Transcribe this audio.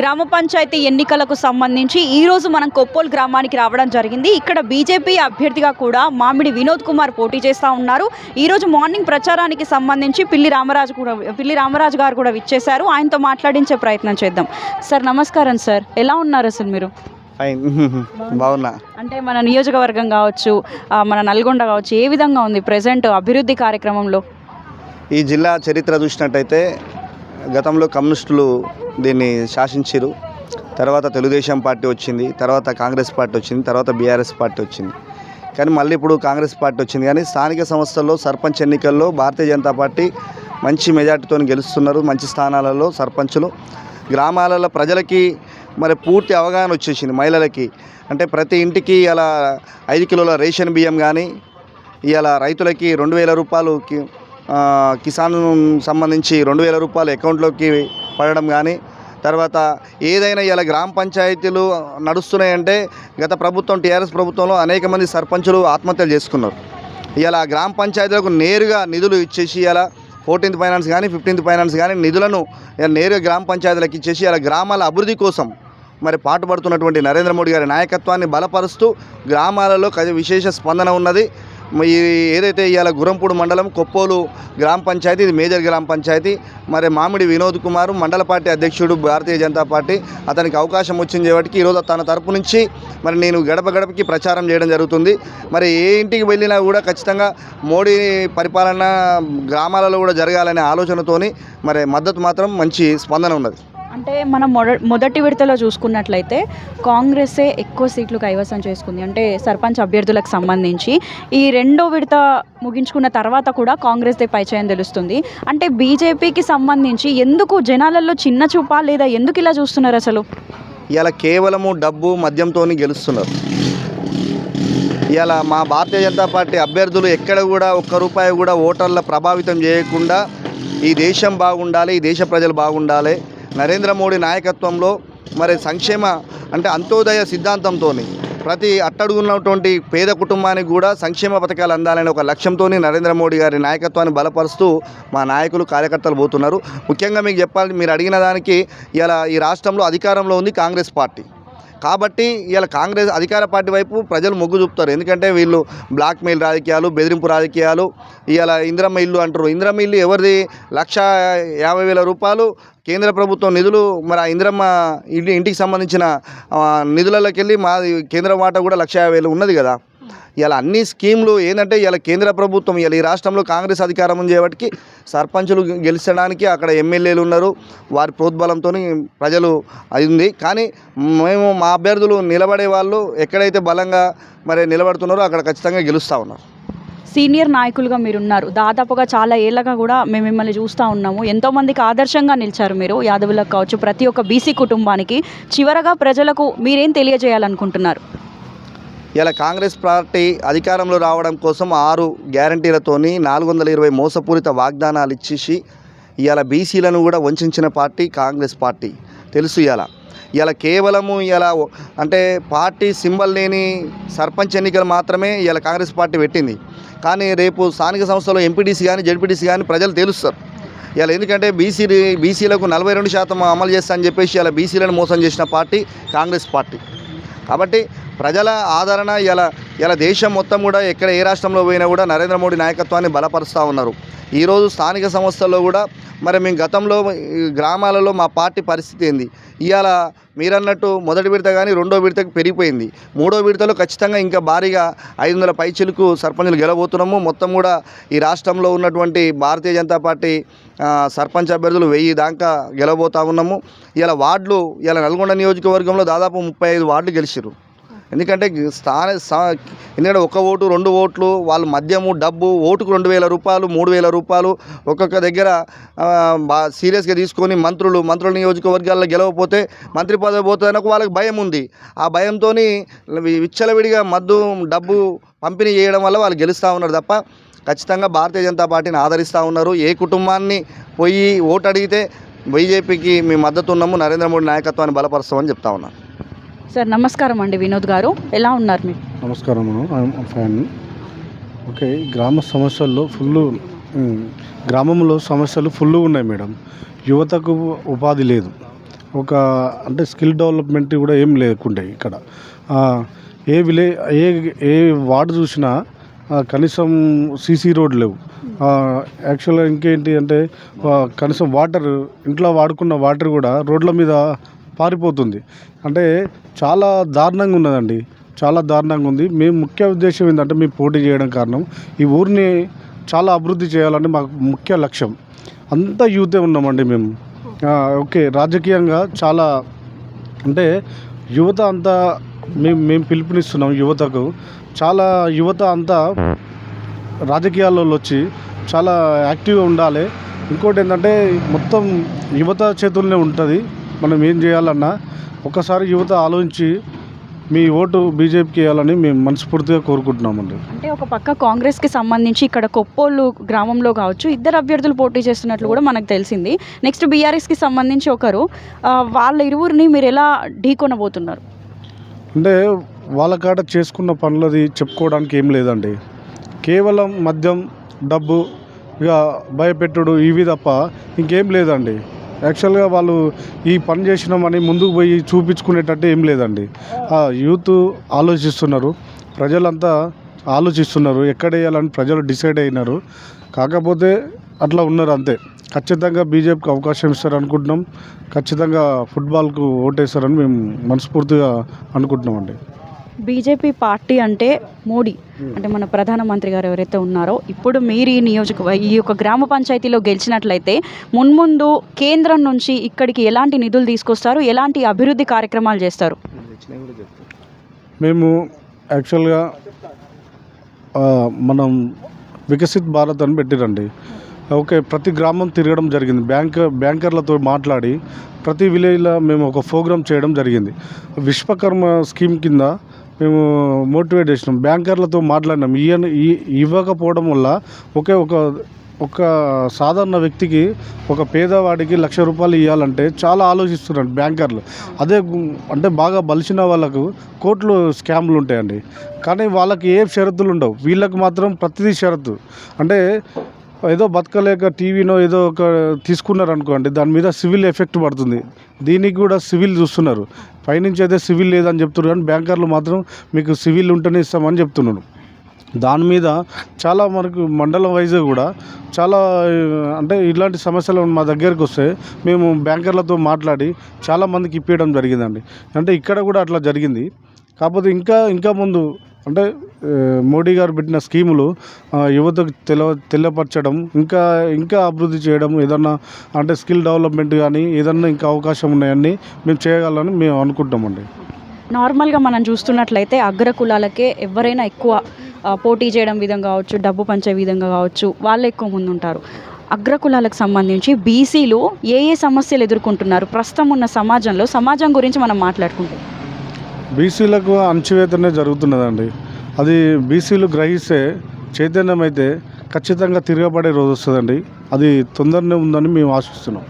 గ్రామ పంచాయతీ ఎన్నికలకు సంబంధించి ఈ రోజు మనం కొప్పోలు గ్రామానికి రావడం జరిగింది. ఇక్కడ బీజేపీ అభ్యర్థిగా కూడా మామిడి వినోద్ కుమార్ పోటీ చేస్తూ ఉన్నారు. ఈ రోజు మార్నింగ్ ప్రచారానికి సంబంధించి పిల్లి రామరాజు కూడా పిల్లి రామరాజు గారు కూడా విచ్చేశారు. ఆయనతో మాట్లాడించే ప్రయత్నం చేద్దాం. సార్ నమస్కారం సార్. ఎలా ఉన్నారు అసలు మీరు? ఫైన్. బాగున్నా. అంటే మన నియోజకవర్గం కావచ్చు మన నల్గొండ కావచ్చు ఏ విధంగా ఉంది ప్రజెంట్ అభివృద్ధి కార్యక్రమంలో? ఈ జిల్లా చరిత్ర చూసినట్టయితే గతంలో కమ్యూనిస్టులు దీన్ని శాసించారు తర్వాత తెలుగుదేశం పార్టీ వచ్చింది తర్వాత కాంగ్రెస్ పార్టీ వచ్చింది తర్వాత బీఆర్ఎస్ పార్టీ వచ్చింది. కానీ మళ్ళీ ఇప్పుడు కాంగ్రెస్ పార్టీ వచ్చింది. కానీ స్థానిక సంస్థల్లో సర్పంచ్ ఎన్నికల్లో భారతీయ జనతా పార్టీ మంచి మెజార్టీతో గెలుస్తున్నారు. మంచి స్థానాలలో సర్పంచులు. గ్రామాలలో ప్రజలకి మరి పూర్తి అవగాహన వచ్చేసింది మహిళలకి. అంటే ప్రతి ఇంటికి అలా ఐదు కిలోల రేషన్ బియ్యం కానీ ఇలా రైతులకి రెండు వేల రూపాయలు కిసాన్ సంబంధించి రెండు వేల రూపాయలు అకౌంట్లోకి పడడం కానీ తర్వాత ఏదైనా ఇలా గ్రామ పంచాయతీలు నడుస్తున్నాయంటే గత ప్రభుత్వం టీఆర్ఎస్ ప్రభుత్వంలో అనేక మంది సర్పంచులు ఆత్మహత్యలు చేసుకున్నారు. ఇలా గ్రామ పంచాయతీలకు నేరుగా నిధులు ఇచ్చేసి ఇలా ఫోర్టీన్త్ ఫైనాన్స్ కానీ ఫిఫ్టీన్త్ ఫైనాన్స్ కానీ నిధులను నేరుగా గ్రామ పంచాయతీలకు ఇచ్చేసి ఇలా గ్రామాల అభివృద్ధి కోసం మరి పాటుపడుతున్నటువంటి నరేంద్ర మోడీ గారి నాయకత్వాన్ని బలపరుస్తూ గ్రామాలలో విశేష స్పందన ఉన్నది. ఏదైతే ఇవాళ గురంపూడి మండలం కొప్పోలు గ్రామ పంచాయతీ ఇది మేజర్ గ్రామ పంచాయతీ మరి మామిడి వినోద్ కుమార్ మండల పార్టీ అధ్యక్షుడు భారతీయ జనతా పార్టీ అతనికి అవకాశం వచ్చింది కాబట్టి ఈరోజు తన తరపు నుంచి మరి నేను గడప గడపకి ప్రచారం చేయడం జరుగుతుంది. మరి ఏ ఇంటికి వెళ్ళినా కూడా ఖచ్చితంగా మోడీ పరిపాలన గ్రామాలలో కూడా జరగాలనే ఆలోచనతోని మరి మద్దతు మాత్రం మంచి స్పందన ఉన్నది. అంటే మనం మొద మొదటి విడతలో చూసుకున్నట్లయితే కాంగ్రెసే ఎక్కువ సీట్లు కైవసం చేసుకుంది. అంటే సర్పంచ్ అభ్యర్థులకు సంబంధించి. ఈ రెండో విడత ముగించుకున్న తర్వాత కూడా కాంగ్రెస్దే పైచయం తెలుస్తుంది. అంటే బీజేపీకి సంబంధించి ఎందుకు జనాలలో చిన్న చూపా లేదా ఎందుకు ఇలా చూస్తున్నారు అసలు? ఇలా కేవలము డబ్బు మద్యంతో గెలుస్తున్నారు. ఇలా మా భారతీయ జనతా పార్టీ అభ్యర్థులు ఎక్కడ కూడా ఒక్క రూపాయి కూడా ఓటర్ల ప్రభావితం చేయకుండా ఈ దేశం బాగుండాలి ఈ దేశ ప్రజలు బాగుండాలి. నరేంద్ర మోడీ నాయకత్వంలో మరి సంక్షేమ అంటే అంత్యోదయ సిద్ధాంతంతో ప్రతి అట్టడుగున్నటువంటి పేద కుటుంబానికి కూడా సంక్షేమ పథకాలు అందాలనే ఒక లక్ష్యంతో నరేంద్ర మోడీ గారి నాయకత్వాన్ని బలపరుస్తూ మా నాయకులు కార్యకర్తలు పోతున్నారు. ముఖ్యంగా మీకు చెప్పాలి మీరు అడిగిన దానికి ఇలా ఈ రాష్ట్రంలో అధికారంలో ఉంది కాంగ్రెస్ పార్టీ. కాబట్టి ఇలా కాంగ్రెస్ అధికార పార్టీ వైపు ప్రజలు మొగ్గు చూపుతారు. ఎందుకంటే వీళ్ళు బ్లాక్మెయిల్ రాజకీయాలు బెదిరింపు రాజకీయాలు ఇలా ఇందిరమ్మ ఇల్లు అంటారు ఇందిరమ్మ ఇల్లు ఎవరిది? లక్ష యాభై వేల రూపాయలు కేంద్ర ప్రభుత్వం నిధులు మరి ఆ ఇందిరమ్మ ఇంటి ఇంటికి సంబంధించిన నిధులలోకి వెళ్ళి మా కేంద్ర వాటా కూడా లక్ష యాభై వేలు ఉన్నది కదా. ఇలా అన్ని స్కీమ్లు ఏంటంటే ఇలా కేంద్ర ప్రభుత్వం ఇలా ఈ రాష్ట్రంలో కాంగ్రెస్ అధికారం ఉండేవాటికి చేయబట్టి సర్పంచులు గెలిచడానికి అక్కడ ఎమ్మెల్యేలు ఉన్నారు. వారి ప్రోద్బలంతో ప్రజలు అయింది. కానీ మేము మా అభ్యర్థులు నిలబడే వాళ్ళు ఎక్కడైతే బలంగా మరి నిలబడుతున్నారో అక్కడ ఖచ్చితంగా గెలుస్తూ ఉన్నారు. సీనియర్ నాయకులుగా మీరున్నారు. దాదాపుగా చాలా ఏళ్ళగా కూడా మేము మిమ్మల్ని చూస్తూ ఉన్నాము. ఎంతోమందికి ఆదర్శంగా నిలిచారు మీరు యాదవులకు కావచ్చు ప్రతి ఒక్క బీసీ కుటుంబానికి. చివరగా ప్రజలకు మీరేం తెలియజేయాలనుకుంటున్నారు? ఇలా కాంగ్రెస్ పార్టీ అధికారంలో రావడం కోసం ఆరు గ్యారంటీలతోని నాలుగు వందల ఇరవై మోసపూరిత వాగ్దానాలు ఇచ్చేసి ఇలా బీసీలను కూడా వంచిన పార్టీ కాంగ్రెస్ పార్టీ. తెలుసు ఇలా. ఇలా కేవలము ఇలా అంటే పార్టీ సింబల్ లేని సర్పంచ్ ఎన్నికలు మాత్రమే ఇలా కాంగ్రెస్ పార్టీ పెట్టింది. కానీ రేపు స్థానిక సంస్థలో ఎంపీటీసీ కానీ జడ్పీటీసీ కానీ ప్రజలు తెలుస్తారు ఇలా ఎందుకంటే బీసీ బీసీలకు నలభై రెండు శాతం అమలు చేస్తా అని చెప్పేసి ఇలా బీసీలను మోసం చేసిన పార్టీ కాంగ్రెస్ పార్టీ. కాబట్టి ప్రజల ఆదరణ ఇలా ఇలా దేశం మొత్తం కూడా ఎక్కడ ఏ రాష్ట్రంలో పోయినా కూడా నరేంద్ర మోడీ నాయకత్వాన్ని బలపరుస్తూ ఉన్నారు. ఈరోజు స్థానిక సంస్థల్లో కూడా మరి మేము గతంలో ఈ గ్రామాలలో మా పార్టీ పరిస్థితి ఏంది? ఇవాళ మీరన్నట్టు మొదటి విడత కానీ రెండో విడతకు పెరిగిపోయింది. మూడో విడతలో ఖచ్చితంగా ఇంకా భారీగా ఐదు వందల పైచిలకు సర్పంచులు గెలబోతున్నాము మొత్తం కూడా ఈ రాష్ట్రంలో ఉన్నటువంటి భారతీయ జనతా పార్టీ సర్పంచ్ అభ్యర్థులు వెయ్యి దాకా గెలవబోతా ఉన్నాము. ఇలా వార్డులు ఇలా నల్గొండ నియోజకవర్గంలో దాదాపు ముప్పై ఐదు వార్డులు గెలిచారు ఎందుకంటే స్థాన సా- ఎందుకంటే ఒక ఓటు రెండు ఓట్లు వాళ్ళ మద్యము డబ్బు ఓటుకు రెండు వేల రూపాయలు మూడు వేల రూపాయలు ఒక్కొక్క దగ్గర బా సీరియస్గా తీసుకొని మంత్రులు మంత్రుల నియోజకవర్గాల్లో గెలవకపోతే మంత్రి పదవి పోతుందని వాళ్ళకి భయం ఉంది. ఆ భయంతో విచ్చలవిడిగా మద్దు డబ్బు పంపిణీ చేయడం వల్ల వాళ్ళు గెలుస్తూ ఉన్నారు తప్ప ఖచ్చితంగా భారతీయ జనతా పార్టీని ఆదరిస్తూ ఉన్నారు. ఏ కుటుంబాన్ని పోయి ఓటు అడిగితే బీజేపీకి మేము మద్దతు ఉన్నాము నరేంద్ర మోడీ నాయకత్వాన్ని బలపరుస్తామని చెప్తా ఉన్నాను సార్ నమస్కారం అండి వినోద్ గారు. ఎలా ఉన్నారు మీరు? నమస్కారం ఫ్యాన్ ఓకే గ్రామ సమస్యల్లో ఫుల్ గ్రామంలో సమస్యలు ఫుల్ ఉన్నాయి మేడం. యువతకు ఉపాధి లేదు. ఒక అంటే స్కిల్ డెవలప్మెంట్ కూడా ఏం లేకుండే ఇక్కడ. ఆ, ఏ విలే ఏ ఏ వార్డు చూసినా కనీసం సీసీ రోడ్ లేవు. యాక్చువల్గా ఇంకేంటి అంటే కనీసం వాటర్ ఇంట్లో వాడుకున్న వాటర్ కూడా రోడ్ల మీద పారిపోతుంది. అంటే చాలా దారుణంగా ఉన్నదండి. చాలా దారుణంగా ఉంది. మేము ముఖ్య ఉద్దేశం ఏంటంటే మేము పోటీ చేయడం కారణం. ఈ ఊరిని చాలా అభివృద్ధి చేయాలని మాకు ముఖ్య లక్ష్యం. అంతా యూతే ఉన్నామండి మేము. ఓకే రాజకీయంగా చాలా అంటే యువత అంతా మేము మేము పిలుపునిస్తున్నాం యువతకు. చాలా యువత అంతా రాజకీయాల్లో వచ్చి చాలా యాక్టివ్గా ఉండాలి. ఇంకోటి ఏంటంటే మొత్తం యువత చేతుల్లోనే ఉంటుంది. మనం ఏం చేయాలన్నా ఒకసారి యువత ఆలోచించి మీ ఓటు బీజేపీకి వేయాలని మేము మనస్ఫూర్తిగా కోరుకుంటున్నామండి. అంటే ఒక పక్క కాంగ్రెస్కి సంబంధించి ఇక్కడ కొప్పోళ్ళు గ్రామంలో కావచ్చు ఇద్దరు అభ్యర్థులు పోటీ చేస్తున్నట్లు కూడా మనకు తెలిసింది. నెక్స్ట్ బీఆర్ఎస్కి సంబంధించి ఒకరు వాళ్ళ ఇరువురిని మీరు ఎలా ఢీకొనబోతున్నారు? అంటే వాళ్ళ కాడ చేసుకున్న పనులది చెప్పుకోవడానికి ఏం లేదండి. కేవలం మద్యం డబ్బు ఇక భయపెట్టుడు ఇవి తప్ప ఇంకేం లేదండి. యాక్చువల్గా వాళ్ళు ఈ పని చేసినామని ముందుకు పోయి చూపించుకునేటట్టు ఏం లేదండి. ఆ యూత్ ఆలోచిస్తున్నారు. ప్రజలంతా ఆలోచిస్తున్నారు. ఎక్కడ వేయాలని ప్రజలు డిసైడ్ అయినారు. కాకపోతే అట్లా ఉన్నారు అంతే. ఖచ్చితంగా బీజేపీకి అవకాశం ఇస్తారు అనుకుంటున్నాం. ఖచ్చితంగా ఫుట్బాల్కు ఓటేస్తారని మేము మనస్ఫూర్తిగా అనుకుంటున్నామండి. బీజేపీ పార్టీ అంటే మోడీ. అంటే మన ప్రధానమంత్రి గారు ఎవరైతే ఉన్నారో ఇప్పుడు మీరు ఈ నియోజక ఈ యొక్క గ్రామ పంచాయతీలో గెలిచినట్లయితే మున్ముందు కేంద్రం నుంచి ఇక్కడికి ఎలాంటి నిధులు తీసుకొస్తారు ఎలాంటి అభివృద్ధి కార్యక్రమాలు చేస్తారు? మేము యాక్చువల్గా మనం వికసిత్ భారత్ అని పెట్టిరండి. ఓకే ప్రతి గ్రామం తిరగడం జరిగింది. బ్యాంక్ బ్యాంకర్లతో మాట్లాడి ప్రతి విలేజ్లో మేము ఒక ప్రోగ్రామ్ చేయడం జరిగింది. విశ్వకర్మ స్కీమ్ కింద మేము మోటివేట్ చేసినాం. బ్యాంకర్లతో మాట్లాడినాం. ఇయ్యను ఇవ్వకపోవడం వల్ల ఒకే ఒక ఒక సాధారణ వ్యక్తికి ఒక పేదవాడికి లక్ష రూపాయలు ఇవ్వాలంటే చాలా ఆలోచిస్తున్నారు బ్యాంకర్లు. అదే అంటే బాగా బలిసిన వాళ్ళకు కోట్లు స్కామ్లు ఉంటాయండి. కానీ వాళ్ళకి ఏ షరతులు ఉండవు. వీళ్ళకి మాత్రం ప్రతిదీ షరతు. అంటే ఏదో బతకలేక టీవీనో ఏదో ఒక తీసుకున్నారు అనుకోండి దాని మీద సివిల్ ఎఫెక్ట్ పడుతుంది. దీనికి కూడా సివిల్ చూస్తున్నారు. పైనుంచి అయితే సివిల్ లేదని చెప్తున్నారు కానీ బ్యాంకర్లు మాత్రం మీకు సివిల్ ఉంటేనే ఇస్తామని చెప్తున్నాడు దాని మీద చాలా మనకు మండలం వైజ్ కూడా చాలా అంటే ఇలాంటి సమస్యలు మా దగ్గరికి వస్తే మేము బ్యాంకర్లతో మాట్లాడి చాలా మందికి ఇప్పించడం జరిగిందండి. అంటే ఇక్కడ కూడా అట్లా జరిగింది. కాకపోతే ఇంకా ఇంకా ముందు అంటే మోడీ గారు పెట్టిన స్కీములు యువతకు తెల తెలియపరచడం ఇంకా ఇంకా అభివృద్ధి చేయడం ఏదన్నా అంటే స్కిల్ డెవలప్మెంట్ కానీ ఏదన్నా ఇంకా అవకాశం ఉన్నాయని మేము చేయగలని మేము అనుకుంటామండి. నార్మల్గా మనం చూస్తున్నట్లయితే అగ్ర కులాలకే ఎవరైనా ఎక్కువ పోటీ చేయడం విధంగా కావచ్చు డబ్బు పంచే విధంగా కావచ్చు వాళ్ళు ఎక్కువ ముందు ఉంటారు అగ్ర కులాలకు సంబంధించి బీసీలు ఏ ఏ సమస్యలు ఎదుర్కొంటున్నారు? ప్రస్తుతం ఉన్న సమాజంలో సమాజం గురించి మనం మాట్లాడుకుంటాం. బీసీలకు అణచివేతనే జరుగుతున్నదండి. అది బీసీలు గ్రహిస్తే చైతన్యం అయితే ఖచ్చితంగా తిరగబడే రోజు వస్తుందండి. అది తొందరనే ఉందని మేము ఆశిస్తున్నాం.